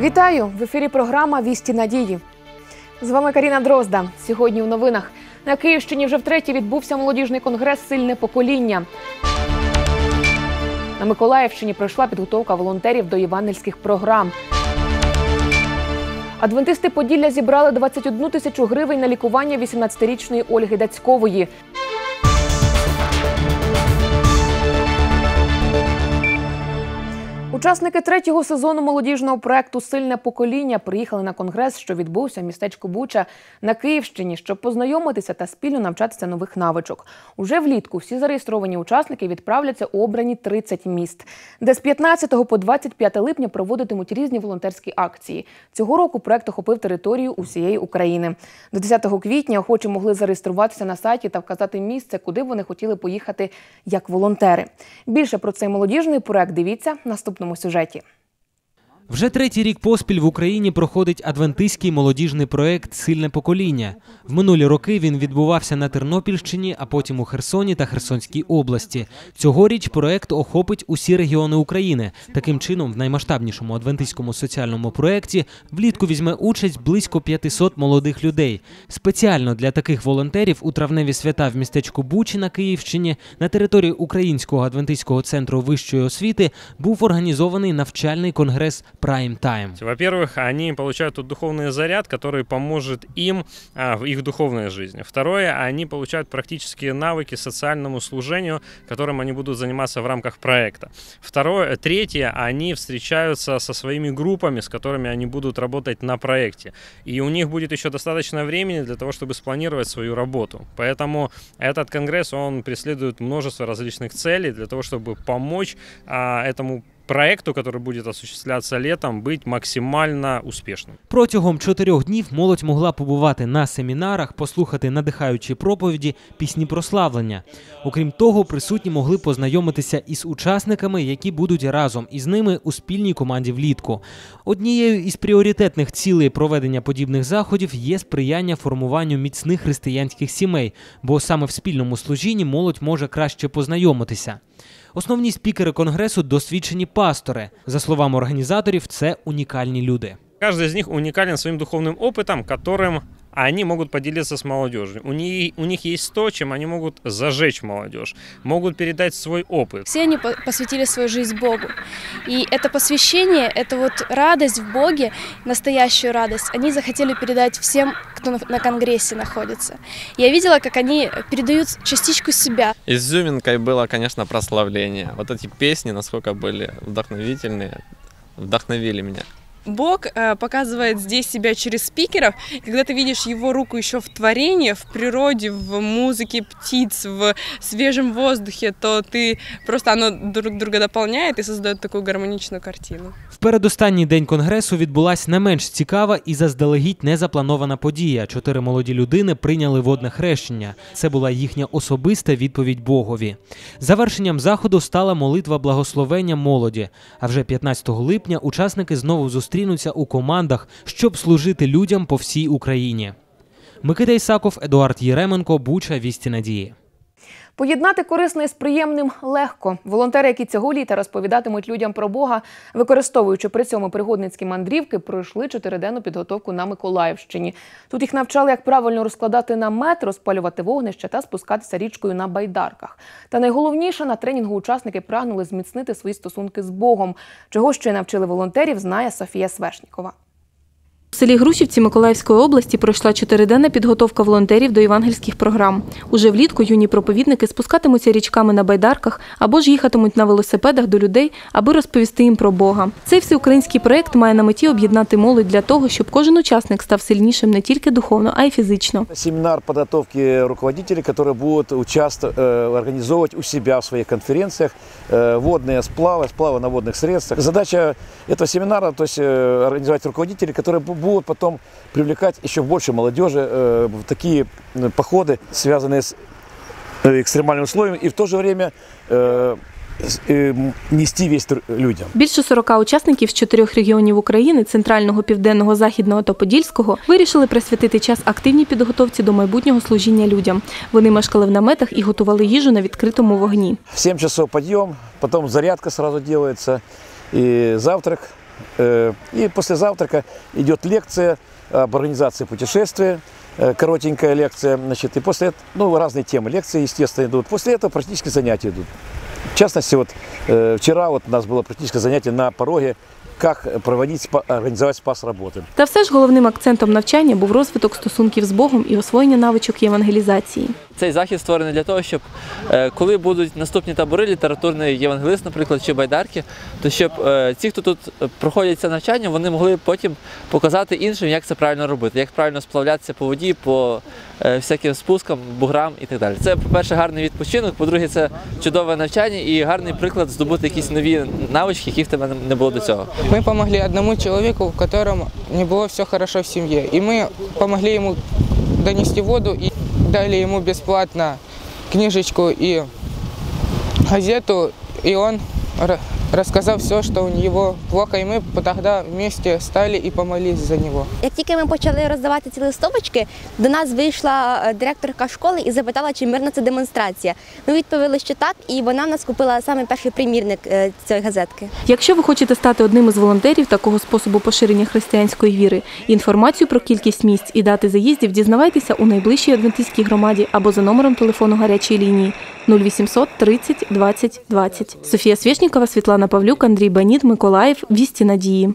Вітаю в ефірі. Програма Вісті надії. З вами Каріна Дрозда. Сьогодні в новинах на Київщині вже втретє відбувся молодіжний конгрес Сильне покоління. На Миколаївщині пройшла підготовка волонтерів до євангельських програм. Адвентисти Поділля зібрали 21 тисячу гривень на лікування 18-річної Ольги Дацькової. Учасники третього сезону молодіжного проекту Сильне покоління приїхали на конгрес, що відбувся в містечку Буча на Київщині, щоб познайомитися та спільно навчатися нових навичок. Уже влітку всі зареєстровані учасники відправляться у обрані 30 міст, де з 15 по 25 липня проводитимуть різні волонтерські акції. Цього року проект охопив територію усієї України. До 10 квітня охочі могли зареєструватися на сайті та вказати місце, куди вони хотіли поїхати як волонтери. Більше про цей молодіжний проект дивіться в наступному сюжеті. Вже третій рік поспіль в Україні проходить адвентистський молодіжний проект Сильне покоління. В минулі роки він відбувався на Тернопільщині, а потім у Херсоні та Херсонській області. Цьогоріч проект охопить усі регіони України. Таким чином, в наймасштабнішому адвентистському соціальному проекті влітку візьме участь близько 500 молодих людей. Спеціально для таких волонтерів у травневі свята в містечку Бучі на Київщині на території Українського адвентистського центру вищої освіти був організований навчальний конгрес Prime Time. Во-первых, они получают тут духовный заряд, который поможет им а, в их духовной жизни. Второе, они получают практические навыки социальному служению, которым они будут заниматься в рамках проекта. Второе, третье, они встречаются со своими группами, с которыми они будут работать на проекте. И у них будет еще достаточно времени для того, чтобы спланировать свою работу. Поэтому этот конгресс, он преследует множество различных целей для того, чтобы помочь а, этому проекту, который будет осуществляться летом, быть максимально успешным. Протягом чотирьох днів молодь могла побувати на семінарах, послухати надихаючі проповіді, пісні прославлення. Окрім того, присутні могли познайомитися із учасниками, які будуть разом із ними у спільній команді влітку. Однією із пріоритетних цілей проведення подібних заходів є сприяння формуванню міцних християнських сімей, бо саме в спільному служінні молодь може краще познайомитися. Основні спікери конгресу досвідчені пастори. За словами організаторів, це унікальні люди. Каждый из них уникален своим духовным опытом, которым они могут поделиться с молодежью. У них, у них есть то, чем они могут зажечь молодежь, могут передать свой опыт. Все они по- посвятили свою жизнь Богу. И это посвящение, это вот радость в Боге, настоящую радость, они захотели передать всем, кто на- на Конгрессе находится. Я видела, как они передают частичку себя. Изюминкой было, конечно, прославление. Вот эти песни, насколько были вдохновительные, вдохновили меня. Бог э, показывает здесь себя через спикеров. Когда ты видишь его руку еще в творении, в природе, в музыке птиц, в свежем воздухе, то ты просто оно друг друга дополняет и создает такую гармоничную картину. В передостанній день конгресу відбулась не менш цікава і заздалегідь незапланована подія. Чотири молоді людини прийняли водне хрещення. Це була їхня особиста відповідь Богові. Завершенням заходу стала молитва благословення молоді. А вже 15 липня учасники знову зустрінуться у командах, щоб служити людям по всій Україні. Микита Ісаков, Едуард Єременко, Буча, Вісті Надії. Поєднати корисне з приємним легко. Волонтери, які цього літа розповідатимуть людям про Бога, використовуючи при цьому пригодницькі мандрівки, пройшли чотириденну підготовку на Миколаївщині. Тут їх навчали, як правильно розкладати намет, розпалювати вогнище та спускатися річкою на байдарках. Та найголовніше на тренінгу учасники прагнули зміцнити свої стосунки з Богом. Чого ще навчили волонтерів, знає Софія Свешнікова. У селі Грушівці Миколаївської області пройшла чотириденна підготовка волонтерів до євангельських програм. Уже влітку юні проповідники спускатимуться річками на байдарках або ж їхатимуть на велосипедах до людей, аби розповісти їм про Бога. Цей всеукраїнський проект має на меті об'єднати молодь для того, щоб кожен учасник став сильнішим не тільки духовно, а й фізично. Семинар подготовки руководителей, которые будут участвовать, э, организовывать у себя в своих конференциях э, водные сплавы, сплавы на водных средствах. Задача этого семинара, то есть э, организовать руководителей, которые бу- будут потом привлекать еще больше молодежи э, в такие э, походы, связанные с э, экстремальными условиями, и в то же время э, с- э, м, нести весть тр- людям. Більше 40 учасників з чотирьох регіонів України центрального, південного, західного та подільського вирішили присвятити час активній підготовці до майбутнього служіння людям. Вони мешкали в наметах і готували їжу на відкритому вогні. В 7 часов подъем, потом зарядка сразу делается, и завтрак Э, И после завтрака идет лекция об организации путешествия, э, коротенькая лекция, значит, и после этого, ну, разные темы лекции, естественно, идут. После этого практически занятия идут. В частности, вот э, вчера вот у нас было практическое занятие на пороге, как проводить, спа- организовать спас работы. Та все ж головним акцентом навчання був розвиток стосунків з Богом і освоєння навичок євангелізації. Цей захід створений для того, щоб е, коли будуть наступні табори, літературний євангелист, наприклад, чи байдарки, то щоб е, ті, хто тут е, проходять це навчання, вони могли потім показати іншим, як це правильно робити, як правильно сплавлятися по воді, по е, всяким спускам, буграм і так далі. Це, по-перше, гарний відпочинок, по-друге, це чудове навчання і гарний приклад здобути якісь нові навички, яких в тебе не було до цього. Мы помогли одному человеку, в котором не было все хорошо в семье. И мы помогли ему донести воду и дали ему бесплатно книжечку и газету. И он рассказал все, что у него плохо. И мы тогда вместе стали и помолились за него. Як тільки ми почали роздавати ці листовочки, до нас вийшла е, директорка школи і запитала, чи мирна це демонстрація. Ми відповіли, що так, і вона в нас купила саме перший примірник е, цієї газетки. Якщо ви хочете стати одним із волонтерів такого способу поширення християнської віри, інформацію про кількість місць і дати заїздів дізнавайтеся у найближчій адвентистській громаді або за номером телефону гарячої лінії 0800 30 20 20. Софія Свєшнікова, Світлана Павлюк, Андрій Баніт, Миколаїв. Вісті надії.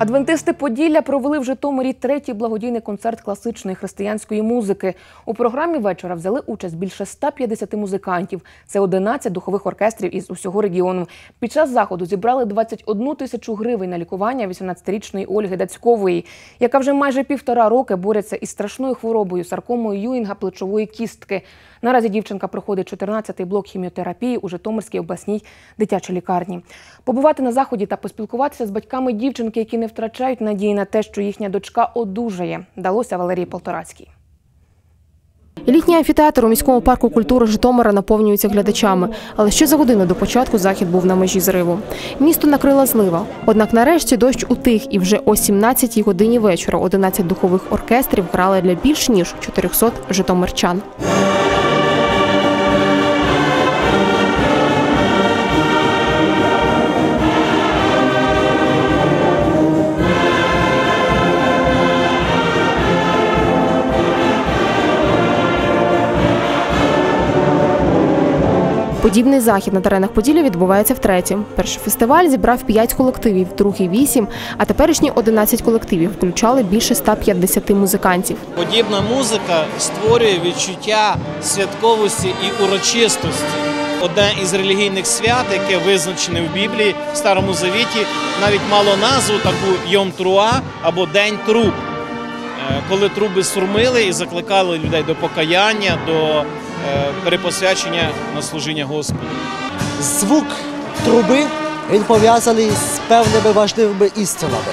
Адвентисти Поділля провели в Житомирі третій благодійний концерт класичної християнської музики. У програмі вечора взяли участь більше 150 музикантів. Це 11 духових оркестрів із усього регіону. Під час заходу зібрали 21 тисячу гривень на лікування 18-річної Ольги Дацькової, яка вже майже півтора роки бореться із страшною хворобою саркомою Юінга плечової кістки. Наразі дівчинка проходить 14-й блок хіміотерапії у Житомирській обласній дитячій лікарні. Побувати на заході та поспілкуватися з батьками дівчинки, які не втрачають надії на те, що їхня дочка одужає, вдалося Валерії Полторацькій. Літній амфітеатр у міському парку культури Житомира наповнюється глядачами, але ще за годину до початку захід був на межі зриву. Місто накрила злива. Однак нарешті дощ утих, і вже о 17-й годині вечора 11 духових оркестрів грали для більш ніж 400 житомирчан. Подібний захід на теренах Поділля відбувається втретє. Перший фестиваль зібрав 5 колективів, другий 8, а теперішні 11 колективів включали більше 150 музикантів. Подібна музика створює відчуття святковості і урочистості. Одне із релігійних свят, яке визначене в Біблії в Старому Завіті, навіть мало назву таку Йом-Труа або День труб, Е, коли труби сурмили і закликали людей до покаяння, до перепосвячення на служіння Господу. Звук труби він пов'язаний з певними важливими істинами.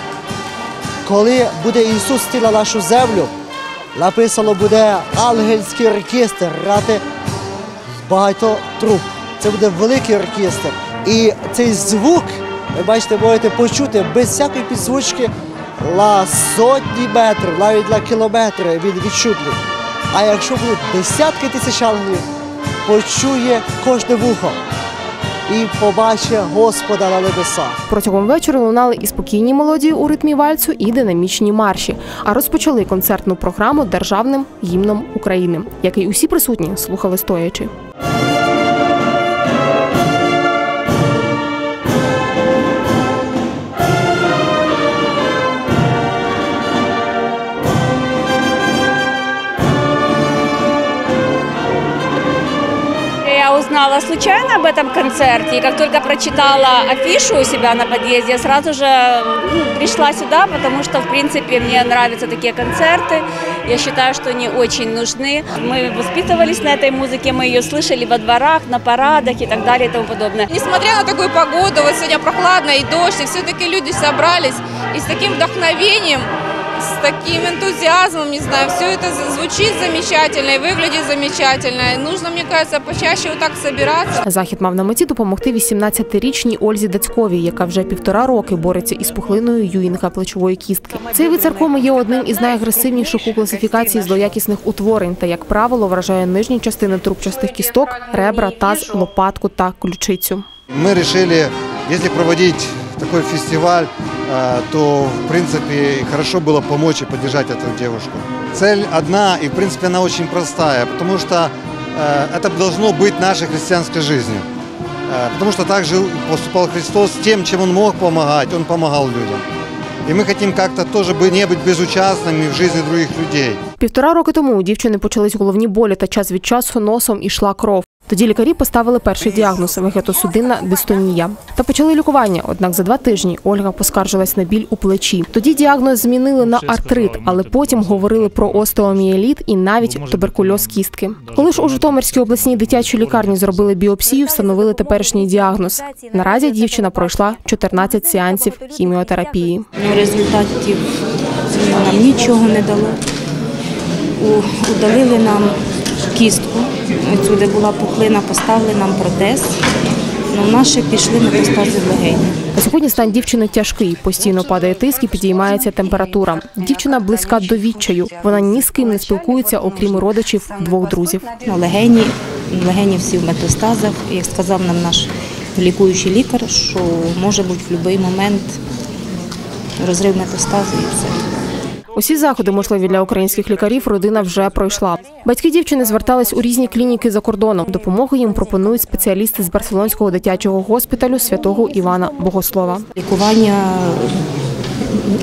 Коли буде Ісус йти на нашу землю, написано буде ангельський оркестр грати багато труб. Це буде великий оркестр. І цей звук, ви бачите, можете почути без всякої підзвучки на сотні метрів, навіть на кілометри він відчутний. А якщо будуть десятки тисяч ангелів, почує кожне вухо і побачить Господа на небесах. Протягом вечора лунали і спокійні мелодії у ритмі вальцу, і динамічні марші. А розпочали концертну програму державним гімном України, який усі присутні слухали стоячи. Узнала случайно об этом концерте, и как только прочитала афишу у себя на подъезде, я сразу же ну, пришла сюда, потому что, в принципе, мне нравятся такие концерты. Я считаю, что они очень нужны. Мы воспитывались на этой музыке, мы ее слышали во дворах, на парадах и так далее и тому подобное. Несмотря на такую погоду, вот сегодня прохладно и дождь, и все-таки люди собрались и с таким вдохновением с таким энтузиазмом, не знаю, все это за- звучит замечательно и выглядит замечательно. И нужно, мне кажется, почаще вот так собираться. Захід мав на меті допомогти 18-річній Ользі Дацьковій, яка вже півтора роки бореться із пухлиною Юїнга плечової кістки. Цей вид саркоми є одним із найагресивніших у класифікації злоякісних утворень та, як правило, вражає нижні частини трубчастих кісток, ребра, таз, лопатку та ключицю. Мы решили, если проводить такой фестиваль, э, то, в принципе, хорошо было помочь и поддержать эту девушку. Цель одна, и, в принципе, она очень простая, потому что э, это должно быть нашей христианской жизнью. Э, Потому что так жил, поступал Христос тем, чем Он мог помогать, Он помогал людям. И мы хотим как-то тоже бы не быть безучастными в жизни других людей. Півтора роки тому у дівчини почались головні болі та час від часу носом ішла кров. Тоді лікарі поставили перший діагноз вегетосудинна дистонія та почали лікування. Однак за два тижні Ольга поскаржилась на біль у плечі. Тоді діагноз змінили на артрит, але потім говорили про остеоміеліт і навіть туберкульоз кістки. Коли ж у Житомирській обласній дитячій лікарні зробили біопсію, встановили теперішній діагноз. Наразі дівчина пройшла 14 сеансів хіміотерапії. Ну, результатів нам нічого не дало. Удалили нам кістку. Отсюди була пухлина, поставили нам протез. Ну, ще пішли метастази в легені. Сьогодні стан дівчини тяжкий, постійно падає тиск і підіймається температура. Дівчина близька до відчаю. Вона ні з ким не спілкується, окрім родичів двох друзів. Ну, легені, легені всі в метастазах. Як сказав нам наш лікуючий лікар, що може бути в будь-який момент розрив метастазу і все. Усі заходи, можливі для українських лікарів, родина вже пройшла. Батьки дівчини звертались у різні клініки за кордоном. Допомогу їм пропонують спеціалісти з барселонського дитячого госпіталю святого Івана Богослова. Лікування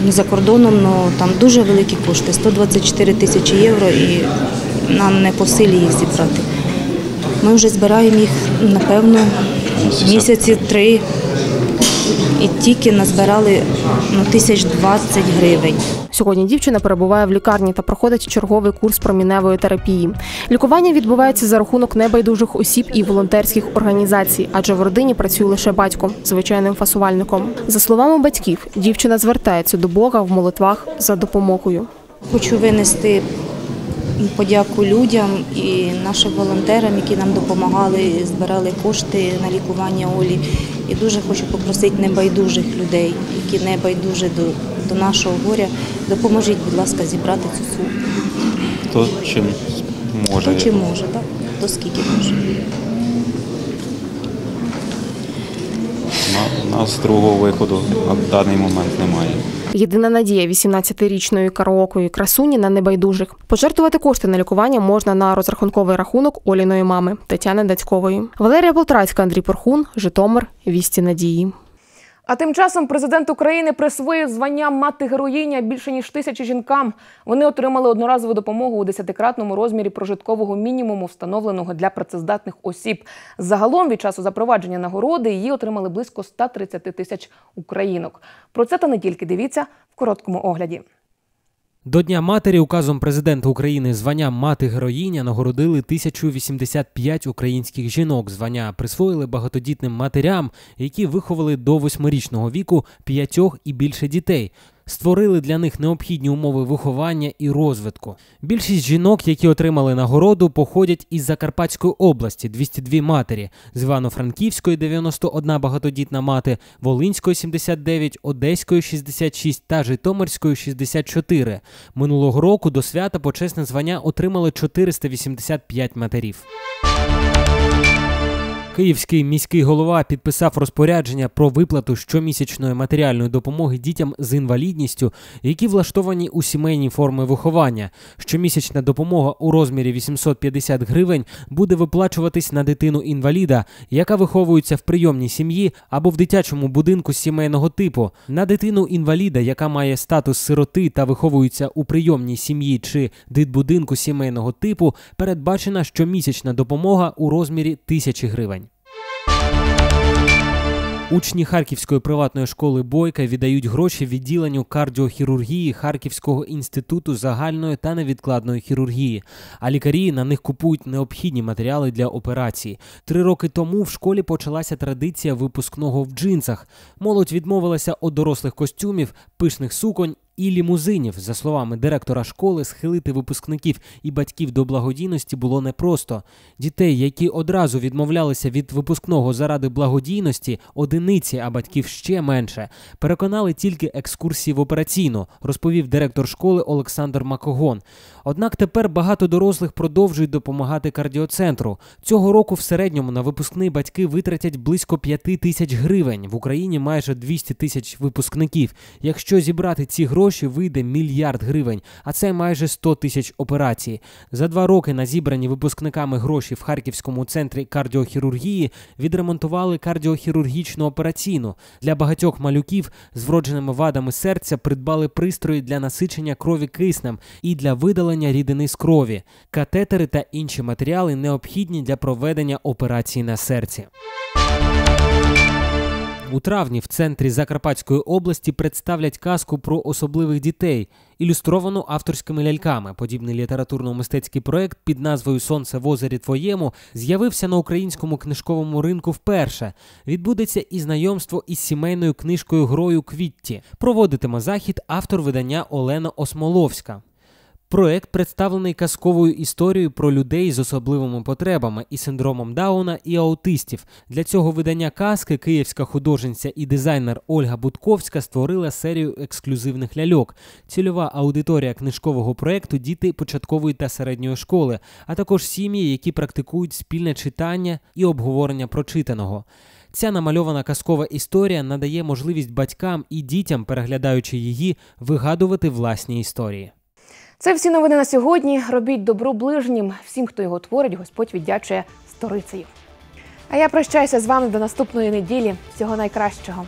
за кордоном ну, там дуже великі кошти 124 тисячі євро, і нам не по силі їх зібрати. Ми вже збираємо їх, напевно, місяці три. І тільки назбирали ну, тисяч 20 гривень. Сьогодні дівчина перебуває в лікарні та проходить черговий курс проміневої терапії. Лікування відбувається за рахунок небайдужих осіб і волонтерських організацій, адже в родині працює лише батько, звичайним фасувальником. За словами батьків, дівчина звертається до Бога в молитвах за допомогою. Хочу винести подяку людям і нашим волонтерам, які нам допомагали, збирали кошти на лікування Олі. І дуже хочу попросити небайдужих людей, які не байдужі до, до нашого горя. Допоможіть, будь ласка, зібрати цю суму. Хто чим може. Хто чи може, так? Хто скільки може. У нас другого виходу на даний момент немає. Єдина надія 18-річної караокої красуні на небайдужих. Пожертвувати кошти на лікування можна на розрахунковий рахунок Оліної мами Тетяни Дацькової. Валерія Полтрацька, Андрій Порхун, Житомир, Вісті Надії. А тим часом президент України присвоїв звання мати героїня більше ніж тисячі жінкам. Вони отримали одноразову допомогу у десятикратному розмірі прожиткового мінімуму, встановленого для працездатних осіб. Загалом від часу запровадження нагороди її отримали близько 130 тисяч українок. Про це та не тільки дивіться в короткому огляді. До Дня матері указом президента України звання мати героїня нагородили 1085 українських жінок. Звання присвоїли багатодітним матерям, які виховали до восьмирічного віку п'ятьох і більше дітей. Створили для них необхідні умови виховання і розвитку. Більшість жінок, які отримали нагороду, походять із Закарпатської області 202 матері, з Івано-Франківської 91 багатодітна мати, Волинської 79, Одеської 66 та Житомирської 64. Минулого року до свята почесне звання отримали 485 матерів. Київський міський голова підписав розпорядження про виплату щомісячної матеріальної допомоги дітям з інвалідністю, які влаштовані у сімейні форми виховання. Щомісячна допомога у розмірі 850 гривень буде виплачуватись на дитину інваліда, яка виховується в прийомній сім'ї або в дитячому будинку сімейного типу, на дитину інваліда, яка має статус сироти та виховується у прийомній сім'ї чи дитбудинку сімейного типу, передбачена щомісячна допомога у розмірі тисячі гривень. Учні Харківської приватної школи Бойка віддають гроші відділенню кардіохірургії Харківського інституту загальної та невідкладної хірургії. А лікарі на них купують необхідні матеріали для операції. Три роки тому в школі почалася традиція випускного в джинсах. Молодь відмовилася від дорослих костюмів, пишних суконь і лімузинів. За словами директора школи, схилити випускників і батьків до благодійності було непросто. Дітей, які одразу відмовлялися від випускного заради благодійності, одиниці, а батьків ще менше, переконали тільки екскурсії в операційну, розповів директор школи Олександр Макогон. Однак тепер багато дорослих продовжують допомагати кардіоцентру. Цього року в середньому на випускний батьки витратять близько 5 тисяч гривень. В Україні майже 200 тисяч випускників. Якщо зібрати ці гроші, вийде мільярд гривень, а це майже 100 тисяч операцій. За два роки на зібрані випускниками гроші в Харківському центрі кардіохірургії відремонтували кардіохірургічну операційну. Для багатьох малюків з вродженими вадами серця придбали пристрої для насичення крові киснем і для видалення рідини з крові. Катетери та інші матеріали необхідні для проведення операції на серці. У травні в центрі Закарпатської області представлять казку про особливих дітей, ілюстровану авторськими ляльками. Подібний літературно-мистецький проект під назвою Сонце в озері твоєму з'явився на українському книжковому ринку вперше. Відбудеться і знайомство із сімейною книжкою Грою Квітті. Проводитиме захід автор видання Олена Осмоловська. Проект представлений казковою історією про людей з особливими потребами і синдромом Дауна і аутистів. Для цього видання казки київська художниця і дизайнер Ольга Будковська створила серію ексклюзивних ляльок. Цільова аудиторія книжкового проекту діти початкової та середньої школи, а також сім'ї, які практикують спільне читання і обговорення прочитаного. Ця намальована казкова історія надає можливість батькам і дітям, переглядаючи її, вигадувати власні історії. Це всі новини на сьогодні. Робіть добро ближнім. Всім, хто його творить, Господь віддячує сторицею. А я прощаюся з вами до наступної неділі. Всього найкращого.